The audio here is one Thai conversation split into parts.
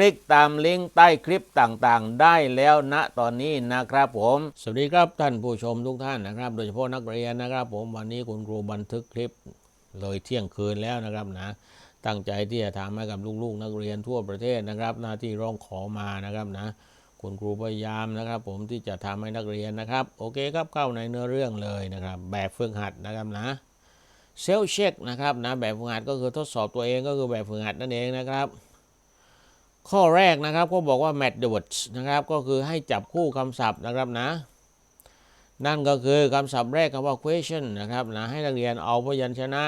ลิกตามลิงก์ใต้คลิปต่างๆ ได้แล้วณตอนนี้นะครับผม สวัสดีครับท่านผู้ชมทุกท่านนะครับ โดยเฉพาะนักเรียนนะครับ ผมวันนี้คุณครูบันทึกคลิปเลยเที่ยงคืนแล้วนะครับนะตั้งใจที่จะทำให้กับลูกๆ นักเรียนทั่วประเทศนะครับ หน้าที่ร้องขอมานะครับนะคุณครูพยายามนะครับ ผมที่จะทำให้นักเรียนนะครับ โอเคครับเข้าในเนื้อเรื่องเลยนะครับ แบบฝึกหัดนะครับนะเซลเช็คนะครับนะแบบฝึกหัดก็คือทดสอบตัวเองก็คือแบบฝึกหัดนั่นเองนะครับ ข้อแรกนะครับก็บอกว่า match the words นะครับก็คือให้จับคู่คำศัพท์นะครับนะ นั่นก็คือคำศัพท์แรกคำว่า question นะครับนะให้นักเรียนเอาพยัญชนะ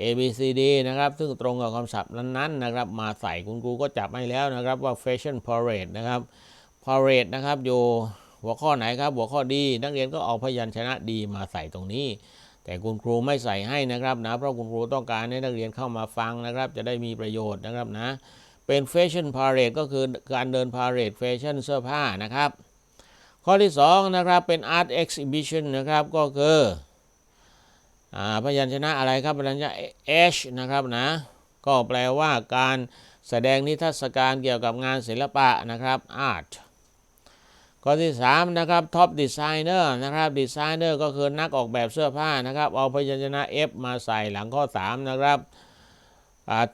A B C D นะครับ ซึ่งตรงกับคำศัพท์นั้นๆนะครับ มาใส่คุณครูก็จับให้แล้วนะครับว่า fashion parade นะครับ parade นะครับอยู่หัวข้อไหนครับ หัวข้อดีนักเรียนก็เอาพยัญชนะดีมาใส่ตรงนี้ แต่คุณครูไม่ใส่ให้นะครับนะเพราะคุณครูต้องการให้นักเรียนเข้ามาฟังนะครับ จะได้มีประโยชน์นะครับนะ เป็น fashion parade ก็คือการเดิน parade fashion เสื้อผ้านะครับ ข้อที่2นะครับเป็น art exhibition นะครับก็คืออพยัญชนะอะไรครับพยัญชนะ h นะครับนะก็แปลว่าการแสดงนิทรรศการเกี่ยวกับงานศิลปะนะครับ art ข้อที่3นะครับ top designer นะครับ designer ก็คือนักออกแบบเสื้อผ้านะครับ เอาพยัญชนะ f มาใส่หลังข้อ 3 นะครับ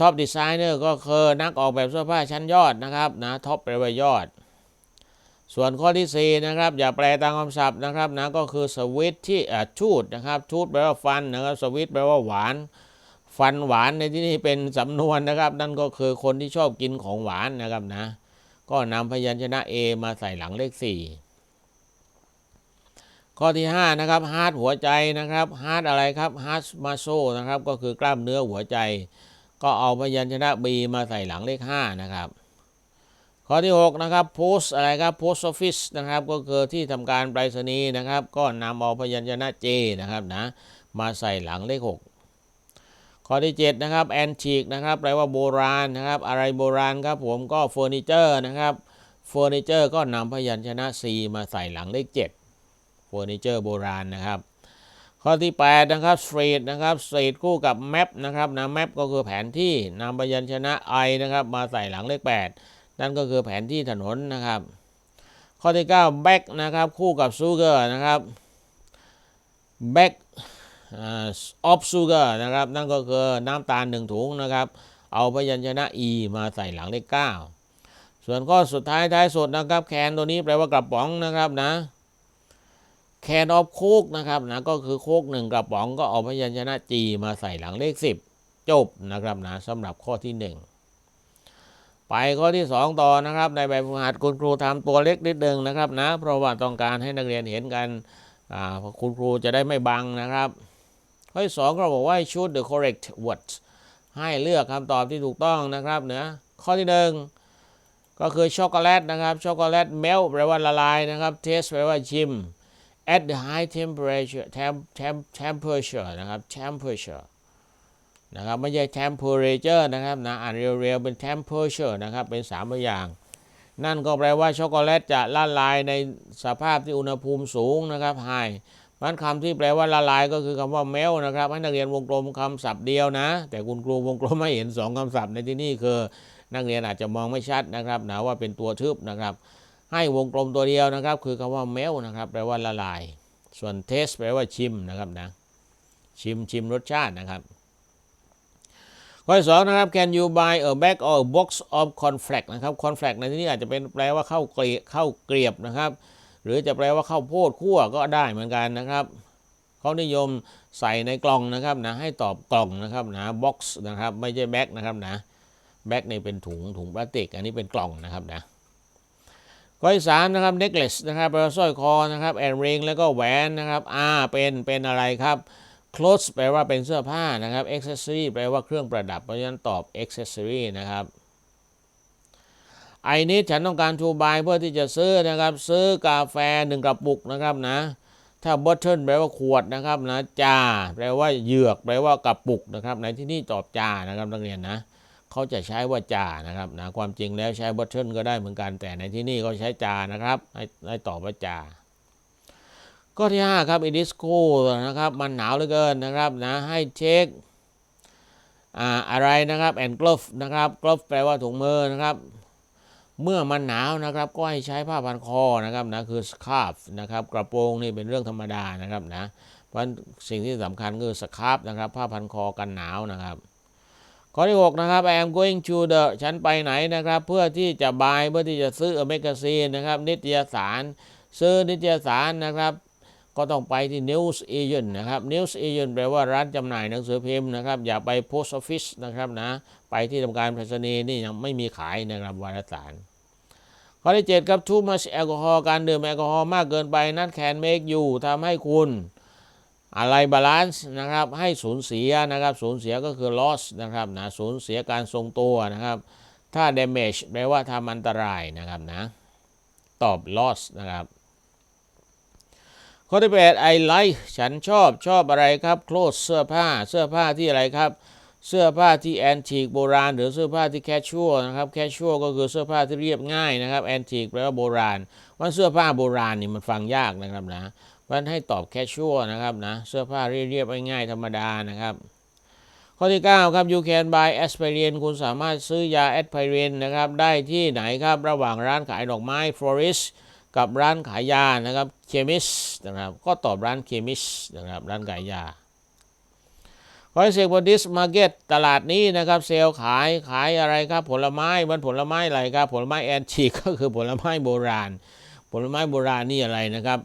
ท็อปดีไซเนอร์ก็คือนักออกแบบเสื้อผ้าชั้นยอดนะครับนะท็อปแปลว่ายอด ส่วนข้อที่4นะครับอย่าแปลตามคำศัพท์นะครับนะก็คือสวิตที่ชูดนะครับชูดแปลว่าฟันนะครับสวิตแปลว่าหวาน ฟันหวานในที่นี้เป็นสำนวนนะครับ นั่นก็คือคนที่ชอบกินของหวานนะครับนะก็นำพยัญชนะ A มาใส่หลังเลข 4ข้อที่ 5 นะครับฮาร์ดหัวใจนะครับฮาร์ดอะไรครับฮาร์ดมาโซนะครับ ก็คือกล้ามเนื้อหัวใจ ก็เอาพยัญชนะ B มาใส่หลังเลข 5 นะครับ ข้อที่ 6 นะครับ post อะไรครับ post office นะครับ ก็คือที่ทำการไปรษณีย์นะครับ ก็นำเอาพยัญชนะ J นะครับนะ มาใส่หลังเลข 6 ข้อที่ 7 นะครับ antique นะครับแปลว่าโบราณนะครับ อะไรโบราณครับผมก็เฟอร์นิเจอร์นะครับเฟอร์นิเจอร์ก็นำพยัญชนะ C มาใส่หลังเลข 7เฟอร์นิเจอร์โบราณนะครับ ข้อที่ 8 นะครับ street นะครับ street คู่กับ map นะครับนะ map ก็คือแผนที่นำพยัญชนะ I นะครับ มาใส่หลังเลข 8 นั่นก็คือแผนที่ถนนนะครับ ข้อที่ 9 back นะครับ คู่กับ sugar นะครับ back of sugar นะครับ นั่นก็คือน้ำตาลหนึ่งถุงนะครับ เอาพยัญชนะ e มาใส่หลังเลข 9 ส่วนข้อสุดท้ายท้ายสุดนะครับ แคนตัวนี้แปลว่ากระป๋องนะครับนะ แคนออฟโคกนะครับนะก็คือโคกหนึ่งกระป๋องก็เอาพยัญชนะ g มาใส่หลังเลข10จบนะครับนะสำหรับข้อที่1ไปข้อที่ 2 ต่อนะครับ ในแบบฝึกหัดคุณครูทำตัวเล็กนิดนึงนะครับนะเพราะว่าต้องการให้นักเรียนเห็นกันคุณครูจะได้ไม่บังนะครับ ข้อที่สองเราบอกว่า choose the correct words ให้เลือกคำตอบที่ถูกต้องนะครับเนะข้อที่หนึ่งก็คือช็อกโกแลตนะครับช็อกโกแลตเมลแปลว่าละลายนะครับ taste แปลว่าชิม at the high temperature temp temp temperature นะครับ temperature นะครับไม่ใช่ temperature นะครับนะอ่านเรียวๆเป็น temperature นะครับ เป็นสามอย่าง นั่นก็แปลว่าช็อกโกแลตจะละลายในสภาพที่อุณหภูมิสูงนะครับ high มันคำที่แปลว่าละลายก็คือคำว่าเมลนะครับให้นักเรียนวงกลมคำศัพท์เดียวนะ แต่คุณครูวงกลมไม่เห็นสองคำศัพท์ในที่นี่คือ นักเรียนอาจจะมองไม่ชัดนะครับนะว่าเป็นตัวทึบนะครับ ให้วงกลมตัวเดียวนะครับ คือคำว่าเมลนะครับแปลว่าละลาย ส่วนเทสแปลว่าชิมนะครับนะชิมชิมรสชาตินะครับข้อที่สองนะครับ can you buy a bag or a box of cornflakes นะครับ cornflakes ในที่นี้อาจจะเป็นแปลว่าข้าวเกลียข้าวเกลียบนะครับ หรือจะแปลว่าข้าวโพดคั่วก็ได้เหมือนกันนะครับเขานิยมใส่ในกล่องนะครับนะให้ตอบกล่องนะครับนะ box นะครับไม่ใช่แบ็กนะครับนะแบ็กนี่เป็นถุงถุงพลาสติก อันนี้เป็นกล่องนะครับนะ ข้อที่สามนะครับ necklace นะครับแปลว่าสร้อยคอนะครับ and ring แล้วก็แหวนนะครับ r เป็นเป็นอะไรครับ clothes แปลว่าเป็นเสื้อผ้านะครับ accessory แปลว่าเครื่องประดับ เพราะฉะนั้นตอบ accessory นะครับไอนี้ฉันต้องการทูบายเพื่อที่จะซื้อนะครับ ซื้อกาแฟหนึ่งกระปุกนะครับนะถ้า bottle แปลว่าขวดนะครับนะจาแปลว่าเหยือก แปลว่ากระปุกนะครับในที่นี่ตอบจานะครับนักเรียนนะ เขาจะใช้ว่าจานะครับนะความจริงแล้วใช้ bottle ก็ได้เหมือนกันแต่ในที่นี่เขาใช้จานะครับให้ให้ตอบว่าจาข้อที่ 5 ครับ it is cold นะครับ มันหนาวเหลือเกินนะครับนะให้เช็คอะไรนะครับ and glove นะครับ glove แปลว่าถุงมือนะครับ เมื่อมันหนาวนะครับ ก็ให้ใช้ผ้าพันคอนะครับนะคือ scarf นะครับกระโปรงนี่เป็นเรื่องธรรมดานะครับนะเพราะสิ่งที่สำคัญคือ scarf นะครับ ผ้าพันคอกันหนาวนะครับ ข้อที่ 6 นะครับ I am going to the ฉันไปไหนนะครับ เพื่อที่จะบายเพื่อที่จะซื้อ a magazine นะครับ นิตยสาร ซื้อนิตยสารนะครับ ก็ต้องไปที่ news agent นะครับ news agent แปลว่าร้านจำหน่ายหนังสือพิมพ์นะครับ อย่าไป post office นะครับนะ ไปที่ทำการไปรษณีย์นี่ยังไม่มีขายนะครับวารสาร ข้อที่ 7 ครับ too much alcohol การดื่มแอลกอฮอล์มากเกินไปนั่น can make you ทำให้คุณ อะไรบาลานซ์นะครับให้สูญเสียนะครับสูญเสียก็คือ loss นะครับนะสูญเสียการทรงตัวนะครับ ถ้า damage แปลว่าทำอันตรายนะครับนะตอบ loss นะครับข้อที่8 I like ฉันชอบชอบอะไรครับ clothes เสื้อผ้าเสื้อผ้าที่อะไรครับ เสื้อผ้าที่แอนติกโบราณ หรือเสื้อผ้าที่แคชชวลนะครับแคชชวลก็คือเสื้อผ้าที่เรียบง่ายนะครับแอนติกแปลว่าโบราณว่าเสื้อผ้าโบราณนี่มันฟังยากนะครับนะ มันให้ตอบแคชชวลนะครับนะเสื้อผ้าเรียบๆง่ายๆธรรมดานะครับ ข้อที่ 9 ครับ you can buy aspirin คุณสามารถซื้อยา aspirin นะครับ ได้ที่ไหนครับ ระหว่างร้านขายดอกไม้ florist กับร้านขายยานะครับ chemist นะครับ ก็ตอบร้าน chemist นะครับ ร้านขายยาคอยเซกบดิสมาร์เก็ตตลาดนี้นะครับ เซลล์ขายขายอะไรครับ ผลไม้มันผลไม้อะไรครับ ผลไม้แอนทีกก็คือผลไม้โบราณ ผลไม้โบราณนี่อะไรนะครับ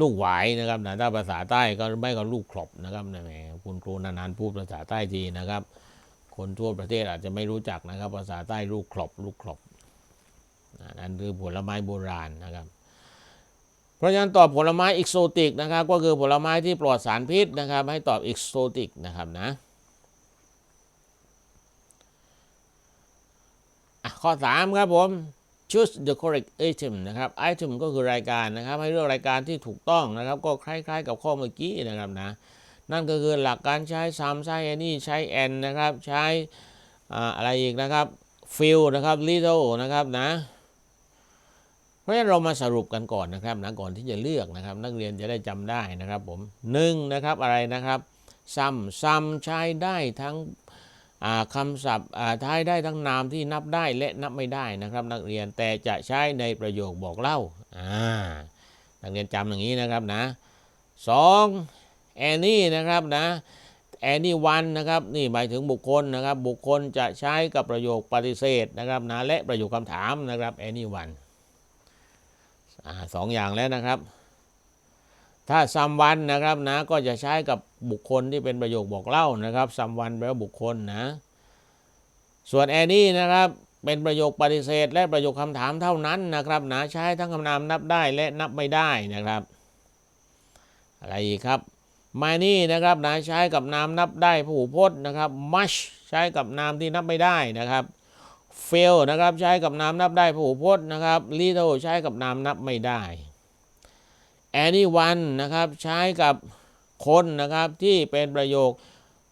ลูกหวายนะครับนะถ้าภาษาใต้ก็ไม่ก็ลูกขลบนะครับนะแหมคุณครูนานๆพูดภาษาใต้ทีนะครับ คนทั่วประเทศอาจจะไม่รู้จักนะครับ ภาษาใต้ลูกขลบลูกขลบนะนั่นคือผลไม้โบราณนะครับ เพราะฉะนั้นตอบผลไม้อิกโซติกนะครับ ก็คือผลไม้ที่ปลอดสารพิษนะครับ ให้ตอบอิกโซติกนะครับนะอะข้อ 3 ครับผม choose the correct item นะครับ item ก็คือรายการนะครับ ให้เลือกรายการที่ถูกต้องนะครับ ก็คล้าย ๆ กับข้อเมื่อกี้นะครับนะ นั่นก็คือหลักการใช้ some ใช้ any ใช้ and นะครับ ใช้อะไรอีกนะครับ few นะครับ little นะครับนะ เพราะฉะนั้นเรามาสรุปกันก่อนนะครับนะก่อนที่จะเลือกนะครับ นักเรียนจะได้จำได้นะครับผมหนึ่งนะครับอะไรนะครับ some some ใช้ได้ทั้ง คำศัพท์ท้ายได้ทั้งนามที่นับได้และนับไม่ได้นะครับนักเรียนแต่จะใช้ในประโยคบอกเล่าอ่านักเรียนจำอย่างนี้นะครับนะสองแอนนี่นะครับนะ anyone นนะครับนี่หมายถึงบุคคลนะครับ บุคคลจะใช้กับประโยคปฏิเสธนะครับนะและประโยคคำถามนะครับ anyone อ่าสองอย่างแล้วนะครับ ถ้า someone นะครับนะก็จะใช้กับบุคคลที่เป็นประโยคบอกเล่านะครับ someone แปลว่าบุคคลนะ ส่วน any นะครับเป็นประโยคปฏิเสธ และประโยคคำถามเท่านั้นนะครับนะใช้ทั้งคำนามนับได้และนับไม่ได้นะครับ อะไรอีกครับ money นะครับนะใช้กับนามนับได้ผู้พจน์นะครับ much ใช้กับนามที่นับไม่ได้นะครับ fail นะครับใช้กับนามนับได้ผู้พจน์นะครับ little ใช้กับนามนับไม่ได้ anyone นะครับใช้กับคนนะครับที่เป็นประโยค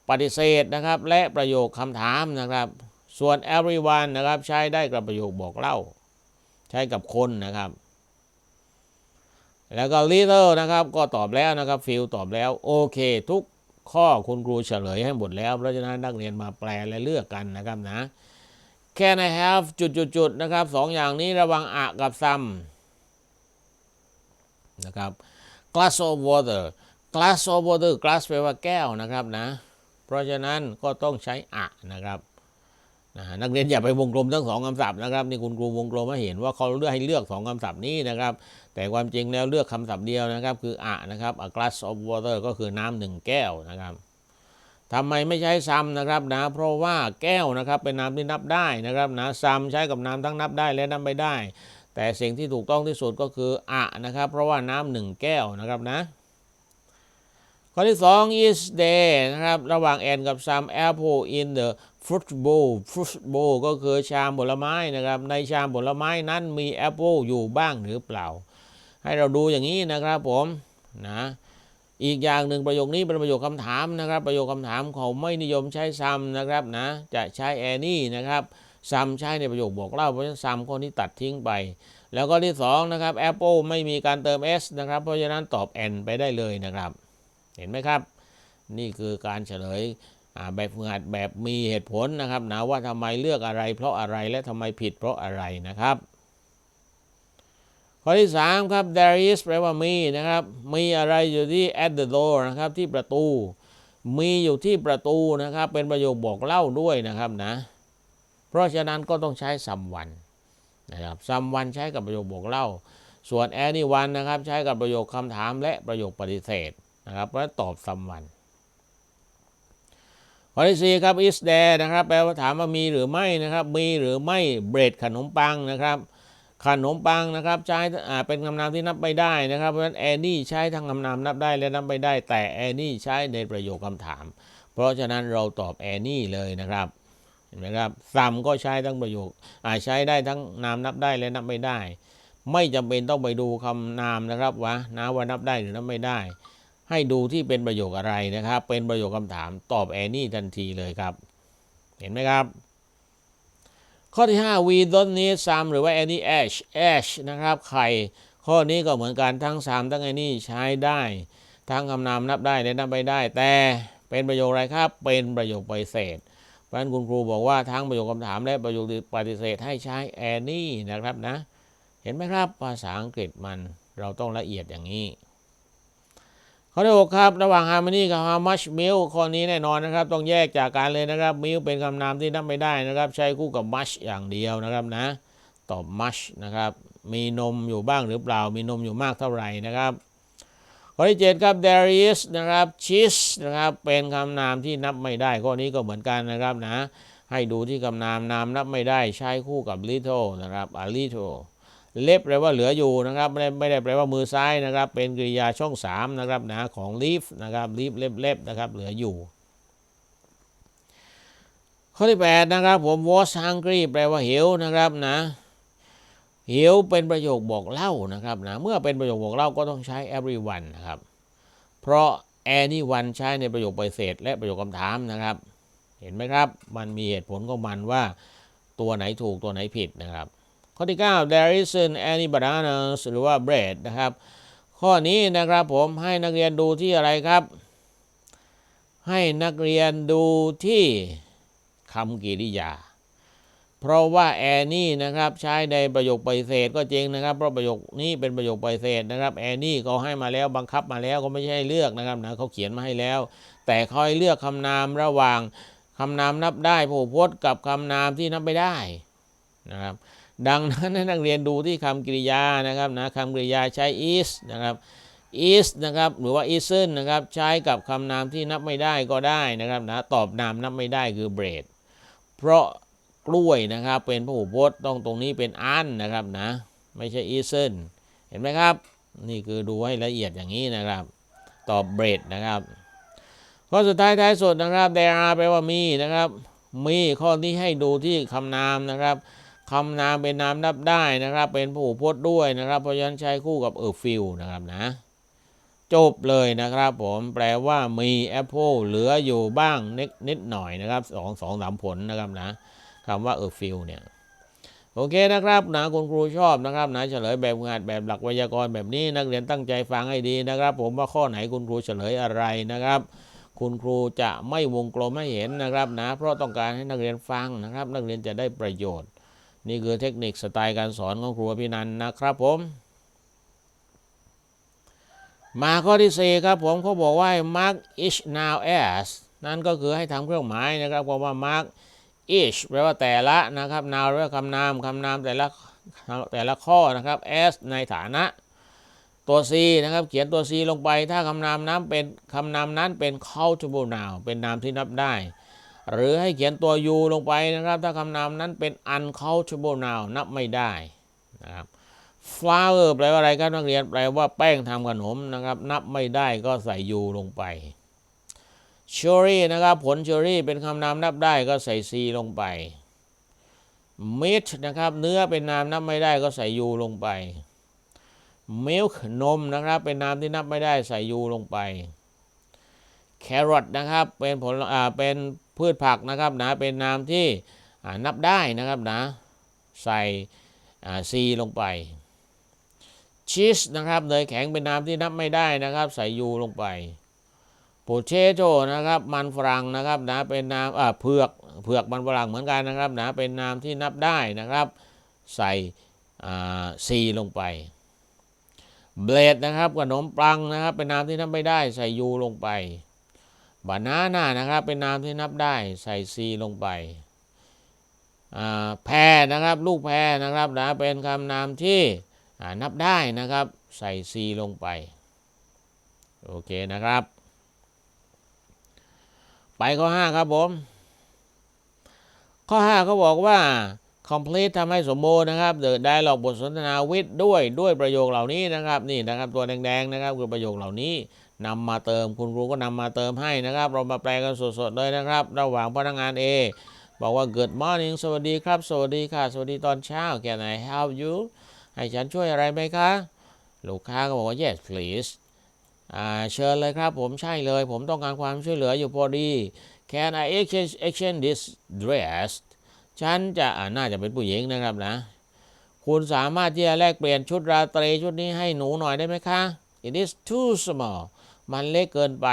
ปฏิเสธนะครับ และประโยคคำถามนะครับ ส่วน everyone นะครับใช้ได้กับประโยคบอกเล่า ใช้กับคนนะครับ แล้วก็ little นะครับก็ตอบแล้วนะครับ feel ตอบแล้วโอเค ทุกข้อคุณครูเฉลยให้หมดแล้ว เพราะฉะนั้นนักเรียนมาแปลและเลือกกันนะครับนะ can I have จุดจุดจุดนะครับสองอย่างนี้ระวังอะกับ some นะครับ glass of water glass of water glass แปลว่าแก้วนะครับนะ เพราะฉะนั้นก็ต้องใช้อะนะครับนะนักเรียนอย่าไปวงกลมทั้งสองคำศัพท์นะครับนี่คุณครูวงกลมให้เห็นว่าเขาเลือกให้เลือกสองคำศัพท์นี้นะครับ แต่ความจริงแล้วเลือกคำศัพท์เดียวนะครับ คืออะนะครับ a glass of water ก็คือน้ำหนึ่งแก้วนะครับทำไมไม่ใช้ซ้ำนะครับนะ เพราะว่าแก้วนะครับเป็นน้ำที่นับได้นะครับนะซ้ำใช้กับน้ำทั้งนับได้และนับไม่ได้ แต่สิ่งที่ถูกต้องที่สุดก็คืออะนะครับ เพราะว่าน้ำหนึ่งแก้วนะครับนะ ข้อที่ 2 is there นะครับ ระหว่าง and กับ some apple in the fruit bowl fruit bowl ก็คือชามผลไม้นะครับ ในชามผลไม้นั้นมีแอปเปิลอยู่บ้างหรือเปล่า ให้เราดูอย่างนี้นะครับผมนะอีกอย่างหนึ่งประโยคนี้เป็นประโยคคำถามนะครับ ประโยคคำถามเขาไม่นิยมใช้ซัมนะครับนะจะใช้แอนี่นะครับ ซัมใช้ในประโยคบอกเล่าเพราะฉะนั้นซัมคนที่ตัดทิ้งไป แล้วก็ที่สองนะครับ Apple ไม่มีการเติม s นะครับ เพราะฉะนั้นตอบ n ไปได้เลยนะครับ เห็นไหมครับ นี่คือการเฉลยแบบฝึกหัดแบบมีเหตุผลนะครับนะว่าทำไมเลือกอะไร เพราะอะไรและทำไมผิดเพราะอะไรนะครับ ข้อที่ 3 ครับ there is แปลว่ามีนะครับ มีอะไรอยู่ที่ at the door นะครับที่ประตู มีอยู่ที่ประตูนะครับ เป็นประโยคบอกเล่าด้วยนะครับนะ เพราะฉะนั้นก็ต้องใช้ someone นะครับ someone ใช้กับประโยคบอกเล่า ส่วน anyone นะครับใช้กับประโยคคำถามและประโยคปฏิเสธนะครับเพราะตอบ someone ข้อที่สี่ครับ is there นะครับแปลว่าถามว่ามีหรือไม่นะครับ มีหรือไม่เบรดขนมปังนะครับ ขนมปังนะครับใช้เป็นคำนามที่นับไม่ได้นะครับเพราะฉะนั้น any ใช้ทั้งคำนามนับได้และนับไม่ได้ แต่ any ใช้ในประโยคคำถาม เพราะฉะนั้นเราตอบ any เลยนะครับ เห็นไหมครับ some ก็ใช้ทั้งประโยคอ่าใช้ได้ทั้งนามนับได้และนับไม่ได้ ไม่จำเป็นต้องไปดูคำนามนะครับว่านะว่านับได้หรือนับไม่ได้ ให้ดูที่เป็นประโยคอะไรนะครับ เป็นประโยคคำถามตอบ any ทันทีเลยครับ เห็นไหมครับ ข้อที่ 5 we don't need some หรือว่า any ash ash นะครับไข่ข้อนี้ก็เหมือนกันทั้ง some ทั้ง any ใช้ได้ ทั้งคำนามนับได้และนับไม่ได้ แต่เป็นประโยคอะไรครับ เป็นประโยคปเสธ เพราะฉะนั้นคุณครูบอกว่าทั้งประโยคคำถามและประโยคปฏิเสธให้ใช้ any นะครับนะ เห็นไหมครับภาษาอังกฤษมันเราต้องละเอียดอย่างนี้ข้อที่6ครับ ระหว่าง harmony กับ how much milk ข้อนี้แน่นอนนะครับ ต้องแยกจากกันเลยนะครับ milk เป็นคำนามที่นับไม่ได้นะครับ ใช้คู่กับ much อย่างเดียวนะครับนะ ตอบ much นะครับ มีนมอยู่บ้างหรือเปล่า มีนมอยู่มากเท่าไหร่นะครับ ข้อที่7ครับ there is นะครับ cheese นะครับเป็นคำนามที่นับไม่ได้ข้อนี้ก็เหมือนกันนะครับนะ ให้ดูที่คำนามนามนับไม่ได้ใช้คู่กับ little นะครับ a little เล็บแปลว่าเหลืออยู่นะครับไม่ได้ไม่ได้แปลว่ามือซ้ายนะครับ เป็นกริยาช่อง 3 นะครับนะของ leaf นะครับ leaf เล็บเล็บนะครับเหลืออยู่ ข้อที่ 8 นะครับผม was hungry แปลว่าหิวนะครับนะ หิวเป็นประโยคบอกเล่านะครับนะเมื่อเป็นประโยคบอกเล่าก็ต้องใช้ everyone นะครับ เพราะ anyone ใช้ในประโยคปฏิเสธและประโยคคำถามนะครับ เห็นไหมครับ มันมีเหตุผลของมันว่าตัวไหนถูกตัวไหนผิดนะครับ ข้อที่ 9 there isn't any bananas หรือว่า bread นะครับ ข้อนี้นะครับผมให้นักเรียนดูที่อะไรครับ ให้นักเรียนดูที่คำกริยา เพราะว่าแอนี่นะครับใช้ในประโยคปฏิเสธก็จริงนะครับ เพราะประโยคนี้เป็นประโยคปฏิเสธนะครับแอนี่เขาให้มาแล้วบังคับมาแล้วก็ไม่ใช่เลือกนะครับนะเขาเขียนมาให้แล้ว แต่เขาให้เลือกคำนามระหว่างคำนามนับได้ผู้พจน์กับคำนามที่นับไม่ได้นะครับ ดังนั้นนักเรียนดูที่คำกริยานะครับนะคำกริยาใช้ is นะครับ is นะครับหรือว่า isn't นะครับใช้กับคำนามที่นับไม่ได้ก็ได้นะครับนะตอบนามนับไม่ได้คือ bread เพราะ กล้วยนะครับ เป็นพหูพจน์ต้องตรงนี้เป็นอันนะครับนะ ไม่ใช่ isn't เห็นไหมครับ นี่คือดูให้ละเอียดอย่างนี้นะครับ ตอบ bread นะครับข้อสุดท้ายท้ายสุดนะครับ there are แปลว่ามีนะครับ มีข้อนี้ให้ดูที่คำนามนะครับคำนามเป็นนามนับได้นะครับ เป็นผู้พจน์ด้วยนะครับเพราะฉะนั้นใช้คู่กับเออฟิลนะครับนะ จบเลยนะครับผมแปลว่ามีแอปเปิลเหลืออยู่บ้างนิดนิดหน่อยนะครับสองสองสามผลนะครับนะ คำว่าเออฟิลเนี่ยโอเคนะครับนะคุณครูชอบนะครับนะเฉลยแบบงานแบบหลักไวยากรณ์แบบนี้นักเรียนตั้งใจฟังให้ดีนะครับ ผมว่าข้อไหนคุณครูเฉลยอะไรนะครับ คุณครูจะไม่วงกลมให้เห็นนะครับนะเพราะต้องการให้นักเรียนฟังนะครับ นักเรียนจะได้ประโยชน์ นี่คือเทคนิคสไตล์การสอนของครูพี่นันนะครับผม มาข้อที่ 4 ครับผมเขาบอกว่า mark each now as นั่นก็คือให้ทำเครื่องหมายนะครับเพราะว่า mark each แปลว่าแต่ละนะครับ now แปลว่าคำนามคำนามแต่ละแต่ละข้อนะครับ as ในฐานะตัว c นะครับ เขียนตัว c ลงไปถ้าคำนามนั้นเป็นคำนามนั้นเป็น countable noun เป็นนามที่นับได้ หรือให้เขียนตัว u ลงไปนะครับ ถ้าคำนามนั้นเป็น uncountable noun นับไม่ได้นะครับ flour แปลว่าอะไรครับนักเรียนแปลว่าแป้งทำขนมนะครับ นับไม่ได้ก็ใส่ u ลงไป cherry นะครับ ผลเชอรี่เป็นคำนามนับได้ก็ใส่ c ลงไป meat นะครับ เนื้อเป็นนามนับไม่ได้ก็ใส่ u ลงไป milk นมนะครับ เป็นนามที่นับไม่ได้ใส่ยูลงไป carrot นะครับ เป็นผลอ่าเป็นพืชผักนะครับนะเป็นนามที่อ่านับได้นะครับนะใส่อ่า c ลงไปชีสนะครับเนยแข็งเป็นน้ำที่นับไม่ได้นะครับ ใส่ยูลงไป โ o เ a โ o นะครับมันฝรั่งนะครับนะเป็นน้ำอ่าเผือกเผือกมันฝรั่งเหมือนกันนะครับนะเป็นน้ำที่นับได้นะครับ ใส่อ่าซีลงไปเบลดนะครับขนมปังนะครับ เป็นน้ำที่นับไม่ได้ ใส่ยูลงไปบานาน่านะครับเป็นน้ำที่นับได้ใส่ซีลงไปอ่าแพรนะครับลูกแพรนะครับนะเป็นคำนามที่นับได้นะครับ ใส่ C ลงไป โอเคนะครับ ไปข้อ5ครับผม ข้อ5เขาบอกว่า complete ทำให้สมบูรณ์นะครับ the dialogue บทสนทนา with ด้วยด้วยประโยคเหล่านี้นะครับนี่นะครับตัวแดงๆนะครับคือประโยคเหล่านี้นำมาเติมคุณครูก็นำมาเติมให้นะครับ เรามาแปลกันสดๆเลยนะครับ ระหว่างพนักงาน A บอกว่า good morning สวัสดีครับ สวัสดีค่ะ สวัสดีตอนเช้า can I help you ให้ฉันช่วยอะไรไหมคะ ลูกค้าก็บอกว่า yes please เชิญเลยครับผมใช่เลย ผมต้องการความช่วยเหลืออยู่พอดี can I exchange exchange this dress ฉันจะน่าจะเป็นผู้หญิงนะครับนะ คุณสามารถที่จะแลกเปลี่ยนชุดราตรีชุดนี้ให้หนูหน่อยได้ไหมคะ it is too small มันเล็กเกินไป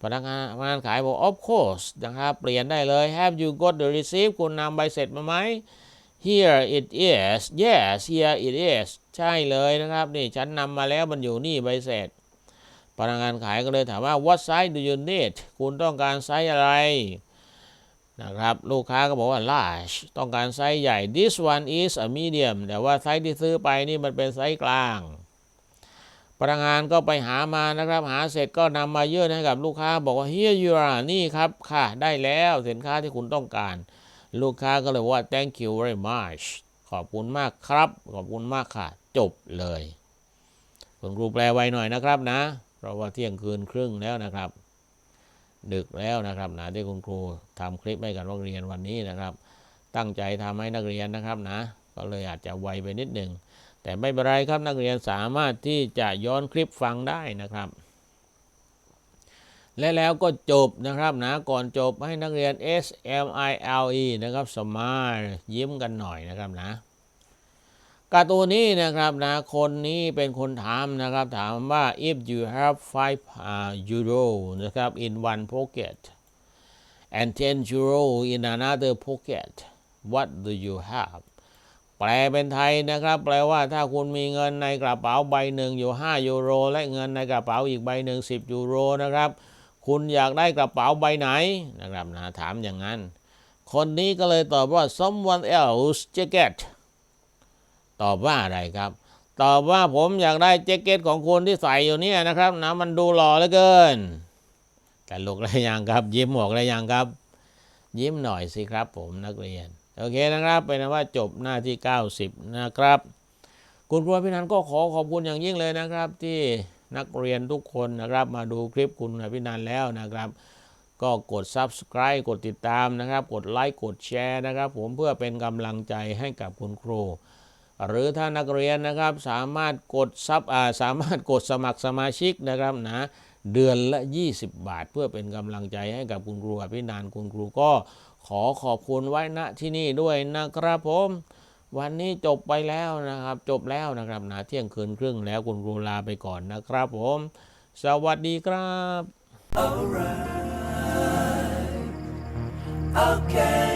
พนักงานพนักงานขายบอก of course นะครับเปลี่ยนได้เลย have you got the receipt คุณนำใบเสร็จมาไหม here it is yes here it is ใช่เลยนะครับ นี่ฉันนำมาแล้วมันอยู่นี่ใบเสร็จ พนักงานขายก็เลยถามว่า what size do you need คุณต้องการไซส์อะไรนะครับลูกค้าก็บอกว่า large ต้องการไซส์ใหญ่ this one is a medium แต่ว่าไซส์ที่ซื้อไปนี่มันเป็นไซส์กลางพนักงานก็ไปหามานะครับ หาเสร็จก็นำมายื่นให้กับลูกค้า บอกว่า here you are นี่ครับค่ะได้แล้วสินค้าที่คุณต้องการ ลูกค้าก็เลยว่า thank you very much ขอบคุณมากครับ ขอบคุณมากค่ะ จบเลย คุณครูแปลไวหน่อยนะครับนะ เพราะว่าเที่ยงคืนครึ่งแล้วนะครับ ดึกแล้วนะครับนะที่คุณครูทำคลิปให้กับนักเรียนวันนี้นะครับ ตั้งใจทำให้นักเรียนนะครับนะ ก็เลยอาจจะไวไปนิดหนึ่งแต่ไม่เป็นไรครับนักเรียนสามารถที่จะย้อนคลิปฟังได้นะครับ และแล้วก็จบนะครับนะก่อนจบให้นักเรียน S M I L E นะครับ smile ยิ้มกันหน่อยนะครับนะ การ์ตูนนี้นะครับนะคนนี้เป็นคนถามนะครับ ถามว่า if you have five uh, euro นะครับ in one pocket and 10 euro in another pocket what do you have แปลเป็นไทยนะครับ แปลว่าถ้าคุณมีเงินในกระเป๋าใบหนึ่งอยู่ 5 ยูโร และเงินในกระเป๋าอีกใบหนึ่ง10 ยูโรนะครับ คุณอยากได้กระเป๋าใบไหนนะครับนะถามอย่างนั้น คนนี้ก็เลยตอบว่า someone else jacket ตอบว่าอะไรครับ ตอบว่าผมอยากได้แจ็คเก็ตของคุณที่ใส่อยู่เนี่ยนะครับนะมันดูหล่อเหลือเกินแต่ลุกอะไรยังครับ ยิ้มออกอะไรยังครับ ยิ้มหน่อยสิครับ ผมนักเรียน โอเคนะครับเป็นนว่าจบหน้าที่ 90 นะครับ คุณครูพินันก็ขอขอบคุณอย่างยิ่งเลยนะครับ ที่นักเรียนทุกคนนะครับ มาดูคลิปคุณพินันแล้วนะครับก็กด subscribe กดติดตามนะครับ กดไลค์ กดแชร์นะครับ ผมเพื่อเป็นกำลังใจให้กับคุณครู หรือถ้านักเรียนนะครับสามารถกดซับสามารถกดสมัครสมาชิกนะครับนะเดือนละ 20 บาท เพื่อเป็นกำลังใจให้กับคุณครูอภินันคุณครูก็ขอขอบคุณไว้ณที่นี่ด้วยนะครับผมวันนี้จบไปแล้วนะครับ จบแล้วนะครับนะเที่ยงคืนครึ่งแล้วคุณครูลาไปก่อนนะครับผม สวัสดีครับ Okay.